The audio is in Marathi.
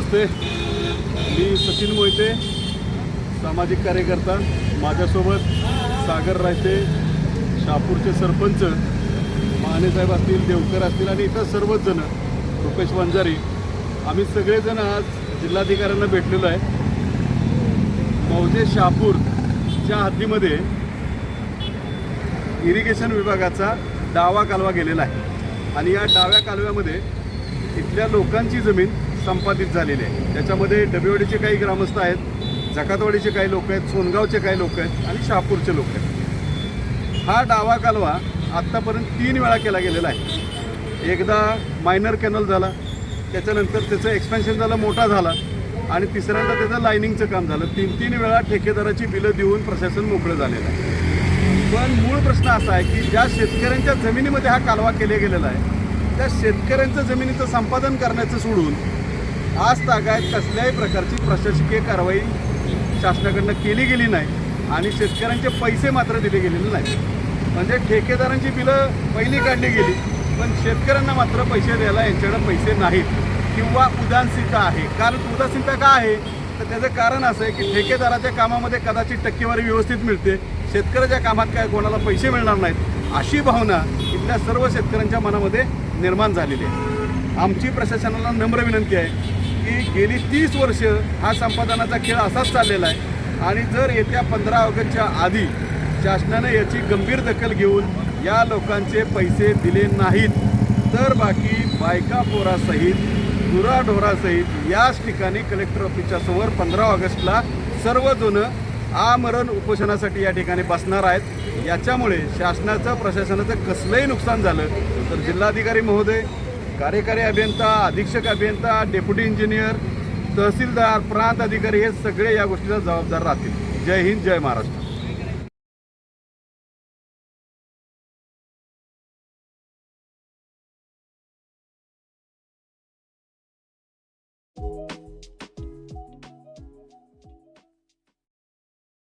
नमस्ते. मी सचिन मोहिते सामाजिक कार्यकर्ता. माझ्यासोबत सागर रायते शहापूरचे सरपंच मानेसाहेब असतील देवकर असतील आणि इतर सर्वच जण रुपेश वंजारी. आम्ही सगळेजण आज जिल्हाधिकाऱ्यांना भेटलेलो आहे. मौजे शहापूरच्या हद्दीमध्ये इरिगेशन विभागाचा डावा कालवा गेलेला आहे. आणि या डाव्या कालव्यामध्ये इथल्या लोकांची जमीन संपादित झालेले आहे. त्याच्यामध्ये डबेवाडीचे काही ग्रामस्थ आहेत जकातवाडीचे काही लोक आहेत सोनगावचे काही लोक आहेत आणि शहापूरचे लोक आहेत. हा डावा कालवा आत्तापर्यंत तीन वेळा केला गेलेला आहे. एकदा मायनर कॅनल झाला त्याच्यानंतर त्याचं एक्सपेन्शन झालं मोठा झाला आणि तिसऱ्यांदा त्याचं लायनिंगचं काम झालं. तीन तीन वेळा ठेकेदाराची बिलं देऊन प्रशासन मोकळं झालेलं आहे. पण मूळ प्रश्न असा आहे की ज्या शेतकऱ्यांच्या जमिनीमध्ये हा कालवा केला गेलेला आहे त्या शेतकऱ्यांचं जमिनीचं संपादन करण्याचं सोडून आज तागायत कसल्याही प्रकारची प्रशासकीय कारवाई शासनाकडनं केली गेली नाही आणि शेतकऱ्यांचे पैसे मात्र दिले गेलेले नाहीत. म्हणजे ठेकेदारांची बिलं पहिली काढली गेली पण शेतकऱ्यांना मात्र पैसे द्यायला यांच्याकडे पैसे नाहीत. किंवा उदासीनता आहे. कारण उदासीनता का आहे? तर त्याचं कारण असं आहे की ठेकेदाराच्या कामामध्ये कदाचित टक्केवारी व्यवस्थित मिळते. शेतकऱ्याच्या कामात काय कोणाला पैसे मिळणार नाहीत अशी भावना इथल्या सर्व शेतकऱ्यांच्या मनामध्ये निर्माण झालेली आहे. आमची प्रशासनाला नम्र विनंती आहे की गेली तीस वर्ष हा संपादनाचा खेळ असाच चाललेला आहे. आणि जर येत्या पंधरा ऑगस्टच्या आधी शासनानं याची गंभीर दखल घेऊन या लोकांचे पैसे दिले नाहीत तर बाकी बायका पोरासहित गुराढोरासहित याच ठिकाणी कलेक्टर ऑफिसच्या समोर पंधरा ऑगस्टला सर्वजण आमरण उपोषणासाठी या ठिकाणी बसणार आहेत. याच्यामुळे शासनाचं प्रशासनाचं कसलंही नुकसान झालं तर जिल्हाधिकारी महोदय कार्यकारी अभियंता अधीक्षक अभियंता डेप्युटी इंजिनियर तहसीलदार प्रांत अधिकारी हे सगळे या गोष्टीला जबाबदार राहतील. जय हिंद जय महाराष्ट्र.